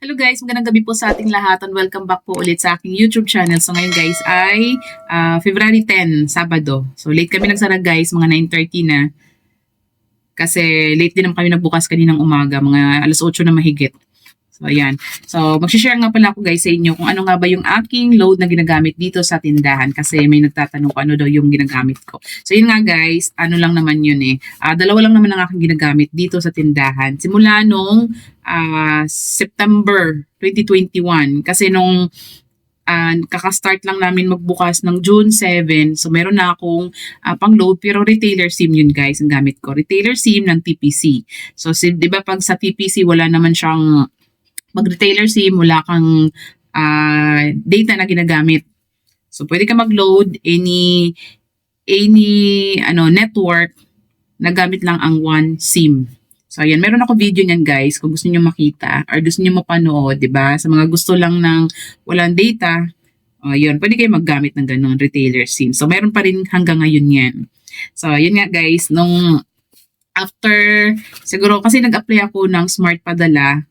Hello guys, magandang gabi po sa ating lahat and welcome back po ulit sa aking YouTube channel. So ngayon guys ay ah, February 10, Sabado. So late kami nagsara guys, mga 9.30 na. Kasi late din naman kami nagbukas kaninang umaga, mga alas 8 na mahigit. So ayan. So mag-share nga pala ako guys sa inyo kung ano nga ba yung aking load na ginagamit dito sa tindahan. Kasi may nagtatanong kung ano daw yung ginagamit ko. So yun nga guys, ano lang naman yun eh. Ah, dalawa lang naman ang aking ginagamit dito sa tindahan. Simula nung ah, September 2021 kasi nung ah, kaka-start lang namin magbukas ng June 7 so meron na akong ah, pang-load pero retailer SIM yun guys ang gamit ko retailer SIM ng TPC so si, di ba pag sa TPC wala naman siyang mag retailer SIM wala kang ah, data na ginagamit so pwede ka mag-load any any ano network na gamit lang ang one SIM So, ayan, meron ako video niyan guys, kung gusto niyo makita or gusto niyo mapanood, 'di ba? Sa mga gusto lang ng walang data, oh, yun, pwede kayo maggamit ng ganun, retailer SIM. So, meron pa rin hanggang ngayon yan. So, yun nga guys, nung after, siguro kasi nag-apply ako ng Smart Padala,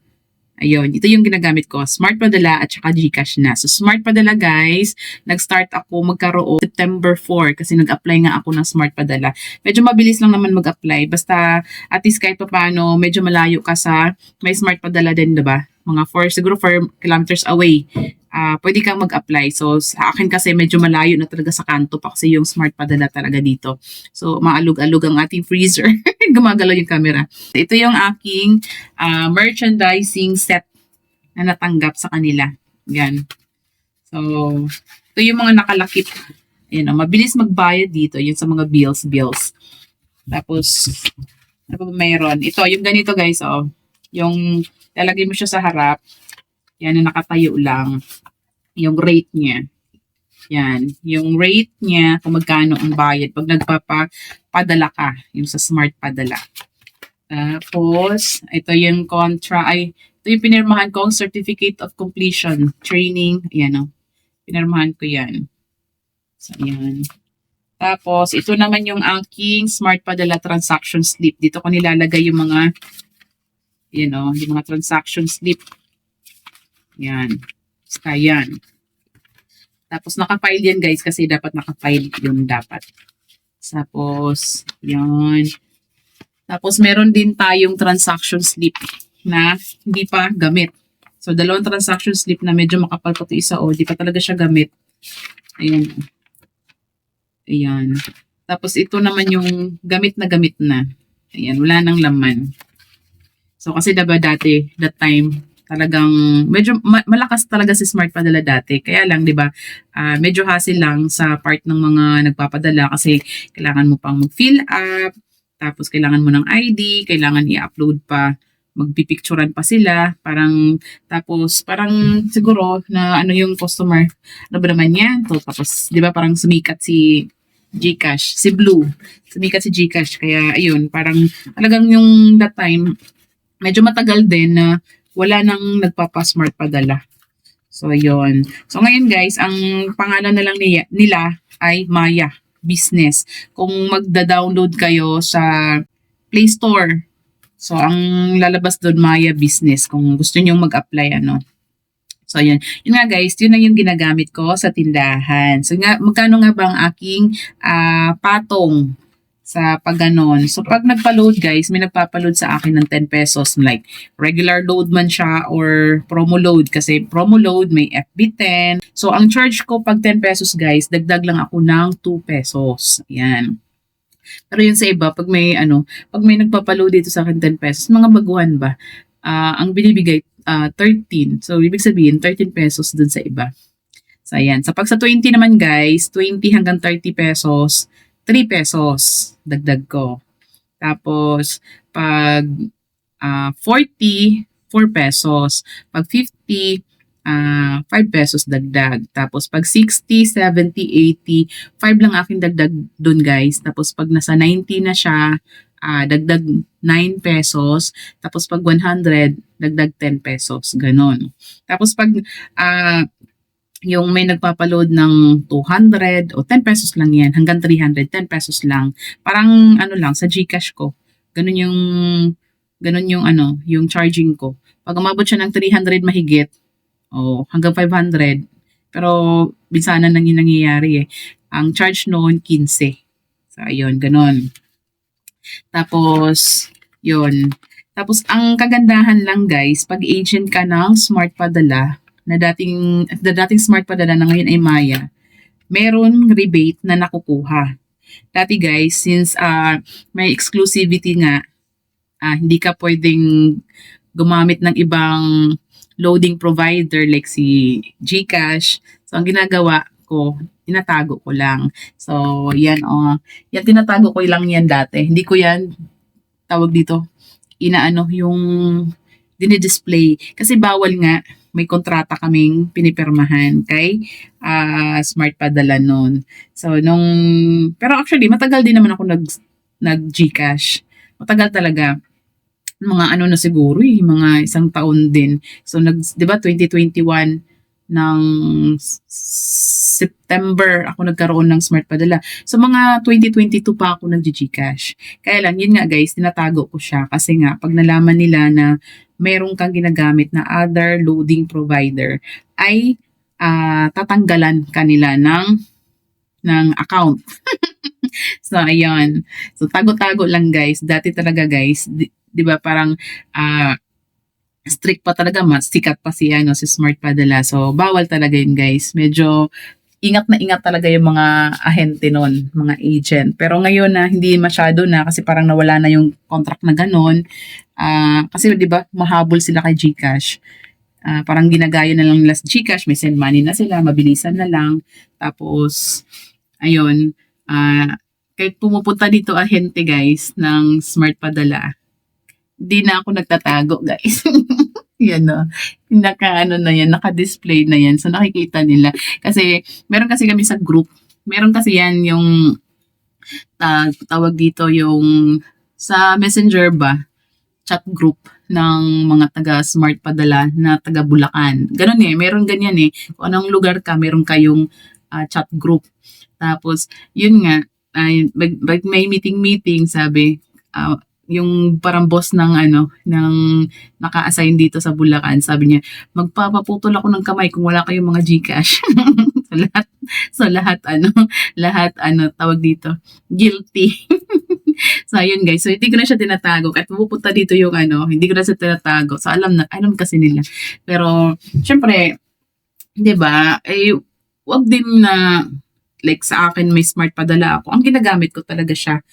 Ayun, ito yung ginagamit ko. Smart Padala at saka Gcash na. So, Smart Padala guys, nag-start ako magkaroon September 4 kasi nag-apply nga ako ng Smart Padala. Medyo mabilis lang naman mag-apply. Basta at least kahit pa paano, medyo malayo ka sa may Smart Padala din, diba? Mga 4, siguro 4 kilometers away. ah pwede kang mag-apply. So, sa akin kasi medyo malayo na talaga sa kanto pa kasi yung Smart Padala talaga dito. So, maalog-alog ang ating freezer. Gumagalaw yung camera. Ito yung aking ah, merchandising set na natanggap sa kanila. Yan. So, ito yung mga nakalakip. Ayan, oh, mabilis magbayad dito. Yun sa mga bills, bills. Tapos, ano ba mayroon? Ito, yung ganito guys, oh. Yung, lalagay mo siya sa harap. Yan, yung nakatayo lang. Yung rate niya. Yan. Yung rate niya, kung magkano ang bayad pag nagpapapadala ka. Yung sa smart padala. Tapos, ito yung contra, ay, ito yung pinirmahan kong Certificate of Completion Training. Ayan o. Pinirmahan ko yan. So, ayan. Tapos, ito naman yung aking Smart Padala Transaction Slip. Dito ko nilalagay yung mga, you know, yung mga transaction slip. Yan. Basta yan. Tapos, nakafile yan guys kasi dapat nakafile yun dapat. Tapos, yan. Tapos, meron din tayong transaction slip na hindi pa gamit. So, dalawang transaction slip na medyo makapal pa ito isa o, di pa talaga siya gamit. Ayan. Ayan. Tapos, ito naman yung gamit na gamit na. Ayan, wala nang laman. So, kasi diba dati, that time, talagang medyo ma- malakas talaga si Smart Padala dati. Kaya lang, 'di ba? ah, medyo hassle lang sa part ng mga nagpapadala kasi kailangan mo pang mag-fill up, tapos kailangan mo ng ID, kailangan i-upload pa, magpipicturean pa sila, parang tapos parang siguro na ano yung customer, ano ba naman yan? So, tapos 'di ba parang sumikat si Gcash, si Blue. Sumikat si Gcash kaya ayun, parang talagang yung that time medyo matagal din na wala nang nagpapa-smart padala. So, yun. So, ngayon guys, ang pangalan na lang niya, nila ay Maya Business. Kung magda-download kayo sa Play Store, so, ang lalabas doon Maya Business kung gusto nyo mag-apply, ano. So, yun. Yun nga guys, yun na yung ginagamit ko sa tindahan. So, nga, magkano nga ba ang aking ah, patong sa pagganon. So, pag nagpa-load guys, may nagpapa-load sa akin ng 10 pesos. Like, regular load man siya or promo load. Kasi promo load, may FB10. So, ang charge ko pag 10 pesos guys, dagdag lang ako ng 2 pesos. Yan. Pero yun sa iba, pag may ano, pag may nagpapa-load dito sa akin 10 pesos, mga baguhan ba, ah, ang binibigay ah, 13. So, ibig sabihin, 13 pesos dun sa iba. So, ayan. So, pag sa 20 naman guys, 20 hanggang 30 pesos, 3 pesos dagdag ko. Tapos, pag ah 40, 4 pesos. Pag 50, ah 5 pesos dagdag. Tapos, pag 60, 70, 80, 5 lang aking dagdag dun guys. Tapos, pag nasa 90 na siya, ah dagdag 9 pesos. Tapos, pag 100, dagdag 10 pesos. Ganon. Tapos, pag ah yung may nagpapaload ng 200 o 10 pesos lang yan, hanggang 300, 10 pesos lang. Parang ano lang, sa Gcash ko. Ganun yung Ganun yung ano, yung charging ko. Pag umabot siya ng 300 mahigit, o hanggang 500, pero binsanan lang yung nangyayari eh. Ang charge noon, 15. So, ayun, ganun. Tapos, yun. Tapos, ang kagandahan lang guys, pag agent ka ng smart padala, na dating, na dating smart padala na ngayon ay Maya, meron rebate na nakukuha. Dati guys, since uh, may exclusivity nga, uh, hindi ka pwedeng gumamit ng ibang loading provider like si GCash. So, ang ginagawa ko, tinatago ko lang. So, yan o. Oh. Yan, tinatago ko lang yan dati. Hindi ko yan, tawag dito, inaano, yung dinidisplay. Kasi bawal nga, may kontrata kaming pinipirmahan kay uh, Smart Padala noon. So, nung, pero actually, matagal din naman ako nag, nag Gcash. Matagal talaga mga ano na siguro eh, mga isang taon din. So nag 'di ba 2021 ng September ako nagkaroon ng smart padala. So mga 2022 pa ako nag-GCash. Kaya lang yun nga guys, tinatago ko siya kasi nga pag nalaman nila na meron kang ginagamit na other loading provider ay uh, tatanggalan kanila ng ng account. so ayun. So tago-tago lang guys. Dati talaga guys, 'di ba parang uh, strict pa talaga mas sikat pa si ano si Smart Padala. So bawal talaga yun guys. Medyo ingat na ingat talaga yung mga ahente noon, mga agent. Pero ngayon na hindi masyado na kasi parang nawala na yung contract na ganun. Uh, kasi 'di ba mahabol sila kay GCash. Uh, parang ginagaya na lang nila sa GCash, may send money na sila, mabilisan na lang. Tapos ayun, uh, kahit pumupunta dito ahente guys ng Smart Padala, di na ako nagtatago, guys. yan no. Naka ano na yan, naka-display na yan. So nakikita nila. Kasi meron kasi kami sa group. Meron kasi yan yung uh, tawag dito yung sa Messenger ba chat group ng mga taga Smart Padala na taga Bulacan. Ganun eh, meron ganyan eh. Kung anong lugar ka, meron kayong uh, chat group. Tapos, yun nga, ay, may meeting-meeting, sabi, uh, yung parang boss ng ano, ng naka-assign dito sa Bulacan, sabi niya, magpapaputol ako ng kamay kung wala kayong mga GCash. so lahat, so lahat ano, lahat ano, tawag dito, guilty. so ayun guys, so hindi ko na siya tinatago. Kahit pupunta dito yung ano, hindi ko na siya tinatago. So alam na, alam kasi nila. Pero, syempre, di ba, eh, wag din na, like sa akin may smart padala ako. Ang ginagamit ko talaga siya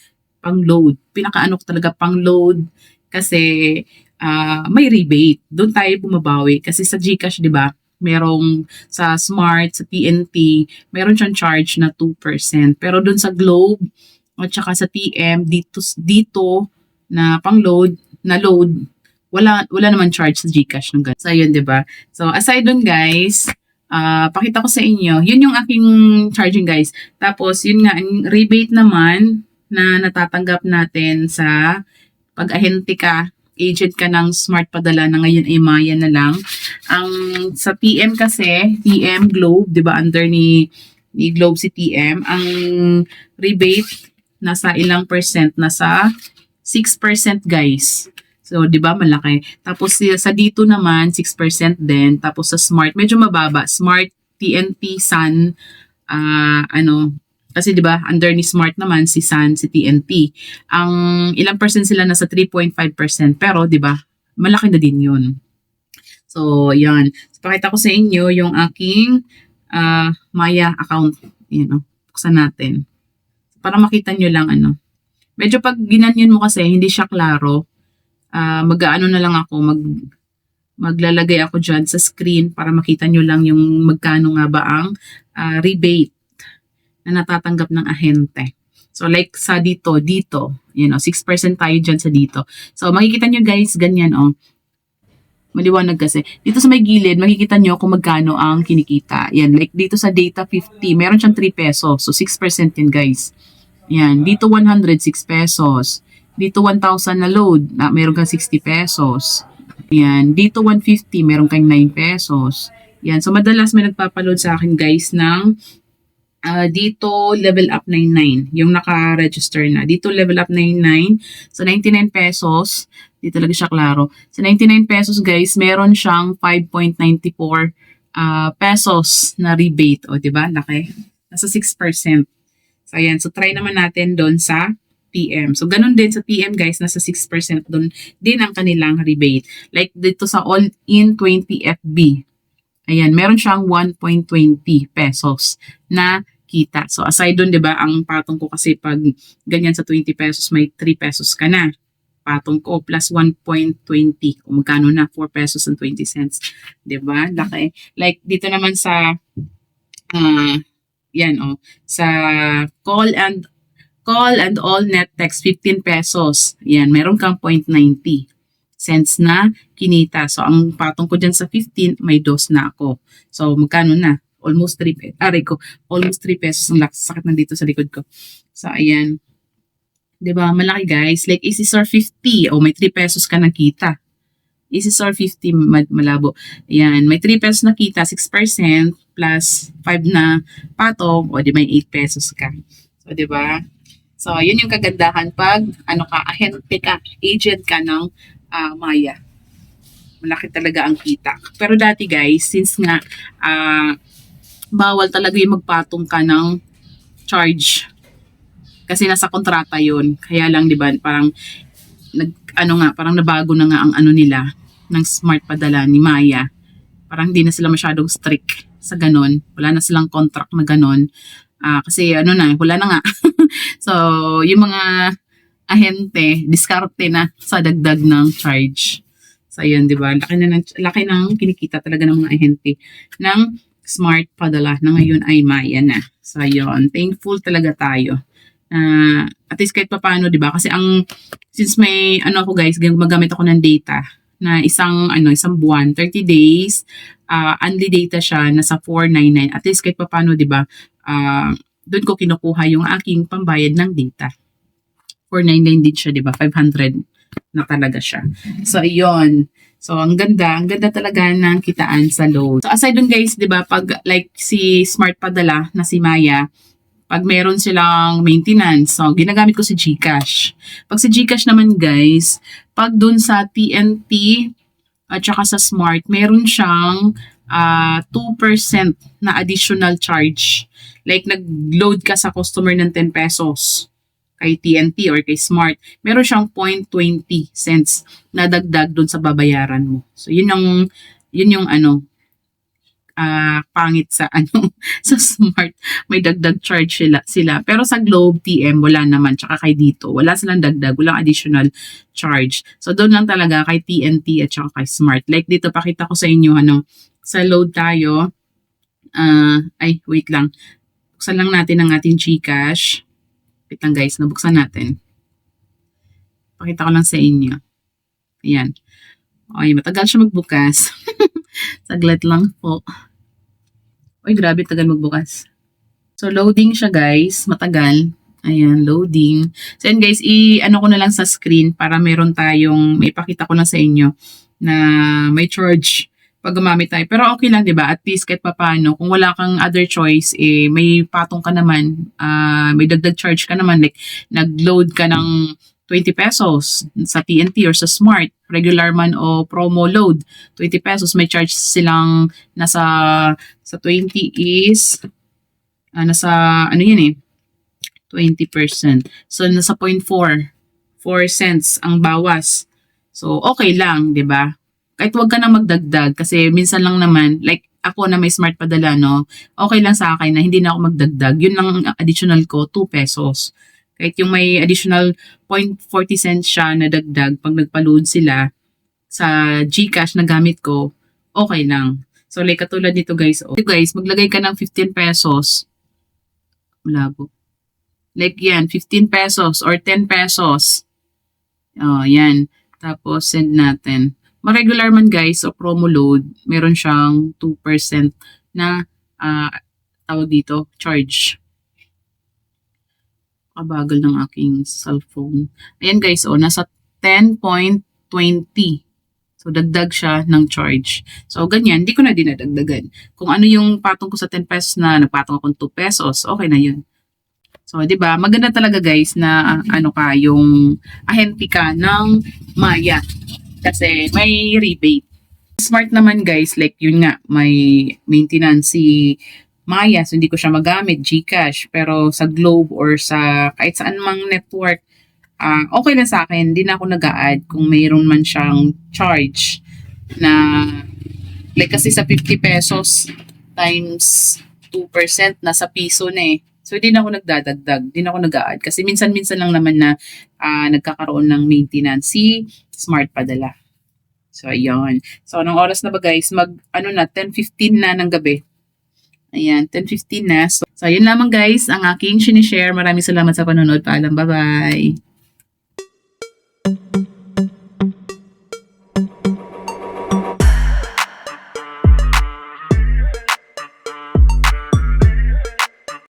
pang-load. Pinakaano ko talaga pang-load kasi uh, may rebate. Doon tayo bumabawi. Kasi sa Gcash, di ba, merong sa Smart, sa TNT, meron siyang charge na 2%. Pero doon sa Globe, at saka sa TM, dito, dito na pang-load, na load, wala, wala naman charge sa Gcash ng ganun. So, yun, di ba? So, aside dun, guys, uh, pakita ko sa inyo, yun yung aking charging, guys. Tapos, yun nga, rebate naman, na natatanggap natin sa pag-ahente ka, agent ka ng smart padala na ngayon ay Maya na lang. Ang sa TM kasi, TM Globe, 'di ba under ni ni Globe si TM, ang rebate nasa ilang percent nasa 6% guys. So, 'di ba malaki. Tapos sa dito naman 6% din, tapos sa Smart medyo mababa. Smart TNT Sun uh, ano kasi 'di ba, under ni Smart naman si Sun, si TNT. Ang ilang percent sila nasa 3.5%, pero 'di ba, malaki na din 'yun. So, 'yan. So, pakita ko sa inyo yung aking uh, Maya account. Yan, oh. Buksan natin. Para makita nyo lang ano. Medyo pag ginanyan mo kasi, hindi siya klaro. Uh, mag-ano na lang ako, mag maglalagay ako dyan sa screen para makita nyo lang yung magkano nga ba ang uh, rebate na natatanggap ng ahente. So like sa dito, dito, you know, 6% tayo dyan sa dito. So makikita nyo guys, ganyan oh. Maliwanag kasi. Dito sa may gilid, makikita nyo kung magkano ang kinikita. Yan, like dito sa data 50, meron siyang 3 pesos. So 6% yan guys. Yan, dito 106 pesos. Dito 1,000 na load, na meron kang 60 pesos. Yan, dito 150, meron kang 9 pesos. Yan, so madalas may nagpapaload sa akin guys ng Uh, dito, level up 99. Yung naka-register na. Dito, level up 99. So, 99 pesos. Di talaga siya klaro. Sa 99 pesos guys, meron siyang 5.94 ah, pesos na rebate. O, di ba? Laki. Nasa 6%. So, ayan. So, try naman natin doon sa PM. So, ganun din sa PM guys, nasa 6% doon din ang kanilang rebate. Like dito sa all-in 20 FB. Ayan, meron siyang 1.20 pesos na kita. So, aside doon, di ba, ang patong ko kasi pag ganyan sa 20 pesos, may 3 pesos ka na. Patong ko plus 1.20. Kung magkano na, 4 pesos and 20 cents. Di ba? Laki. Like, dito naman sa, ah, yan, oh, sa call and call and all net text 15 pesos. Yan, meron kang 0.90 cents na kinita. So, ang patong ko dyan sa 15, may dos na ako. So, magkano na? Almost 3 pesos. Aray ko, almost 3 pesos ang sakit nandito sa likod ko. So, ayan. ba Malaki guys. Like, Easy Store 50. O, may 3 pesos ka nakita. Store 50, ma- malabo. Ayan, may 3 pesos nakita, 6% plus 5 na patong, o di may 8 pesos ka. So, di ba? So, yun yung kagandahan pag, ano ka, ahente ka, agent ka ng ah, Maya. Malaki talaga ang kita. Pero dati guys, since nga, ah, bawal talaga yung magpatong ka ng charge. Kasi nasa kontrata yun. Kaya lang, di ba, parang, nag, ano nga, parang nabago na nga ang ano nila, ng smart padala ni Maya. Parang hindi na sila masyadong strict sa ganon. Wala na silang contract na ganon. Ah, kasi ano na, wala na nga. so, yung mga ahente, diskarte na sa dagdag ng charge. So, yun, di ba? Laki, na ng, laki ng kinikita talaga ng mga ahente ng smart padala na ngayon ay Maya na. So, yun. Thankful talaga tayo. na at least kahit pa paano, di ba? Kasi ang, since may, ano ako guys, gumagamit ako ng data na isang, ano, isang buwan, 30 days, uh, only data siya, nasa 499. At least kahit pa paano, di ba? Ah, doon ko kinukuha yung aking pambayad ng data. 499 din siya, di ba? 500 na talaga siya. So, ayun. So, ang ganda. Ang ganda talaga ng kitaan sa load. So, aside dun guys, di ba, pag like si Smart Padala na si Maya, pag meron silang maintenance, so ginagamit ko si GCash. Pag si GCash naman guys, pag dun sa TNT at saka sa Smart, meron siyang ah 2% na additional charge. Like nag-load ka sa customer ng 10 pesos kay TNT or kay Smart, meron siyang 0.20 cents na dagdag doon sa babayaran mo. So yun yung yun yung ano ah pangit sa ano sa Smart. May dagdag charge sila sila. Pero sa Globe TM wala naman. Tsaka kay dito wala silang dagdag. Walang additional charge. So doon lang talaga kay TNT at saka kay Smart. Like dito pakita ko sa inyo ano sa load tayo ah ay wait lang. Buksan lang natin ang ating Gcash wait lang guys nabuksan natin pakita ko lang sa inyo ayan ay matagal siya magbukas saglit lang po Uy, grabe, tagal magbukas. So, loading siya, guys. Matagal. Ayan, loading. So, yan, guys, i-ano ko na lang sa screen para meron tayong, may pakita ko lang sa inyo na may charge pag gumamit tayo. Pero okay lang, di ba? At least kahit papano, kung wala kang other choice, eh, may patong ka naman, ah, may dagdag charge ka naman. Like, nag-load ka ng 20 pesos sa TNT or sa Smart, regular man o promo load, 20 pesos, may charge silang nasa sa 20 is ah, nasa ano yun eh 20%. So nasa 0.4 4 cents ang bawas. So okay lang, 'di ba? Kahit wag ka na magdagdag kasi minsan lang naman like ako na may smart padala no, okay lang sa akin na hindi na ako magdagdag. Yun lang ang additional ko 2 pesos. Kahit yung may additional 0.40 cents siya na dagdag pag nagpa-load sila sa GCash na gamit ko, okay lang. So like katulad dito guys, oh. guys, maglagay ka ng 15 pesos. Malabo. Like yan, 15 pesos or 10 pesos. Oh, yan. Tapos send natin. Ma-regular man guys, o promo load, meron siyang 2% na ah tawag dito, charge. Kabagal ng aking cellphone. Ayan guys, oh, nasa 10.20. So, dagdag siya ng charge. So, ganyan, hindi ko na dinadagdagan. Kung ano yung patong ko sa 10 pesos na nagpatong akong 2 pesos, okay na yun. So, 'di ba? Maganda talaga guys na ah, ano ka yung ahente ka ng Maya kasi may rebate. Smart naman guys, like yun nga, may maintenance si Maya, so hindi ko siya magamit, Gcash. Pero sa Globe or sa kahit saan mang network, ah okay lang sa akin, hindi na ako nag add kung mayroon man siyang charge na like kasi sa 50 pesos times 2% nasa piso na eh. So, hindi na ako nagdadagdag, hindi na ako nag add Kasi minsan-minsan lang naman na ah, nagkakaroon ng maintenance si Smart Padala. So, ayun. So, anong oras na ba guys? Mag, ano na, 10.15 na ng gabi. Ayan, 10.15 na. So, so, yun lamang guys, ang aking sinishare. Maraming salamat sa panonood. Paalam, bye-bye.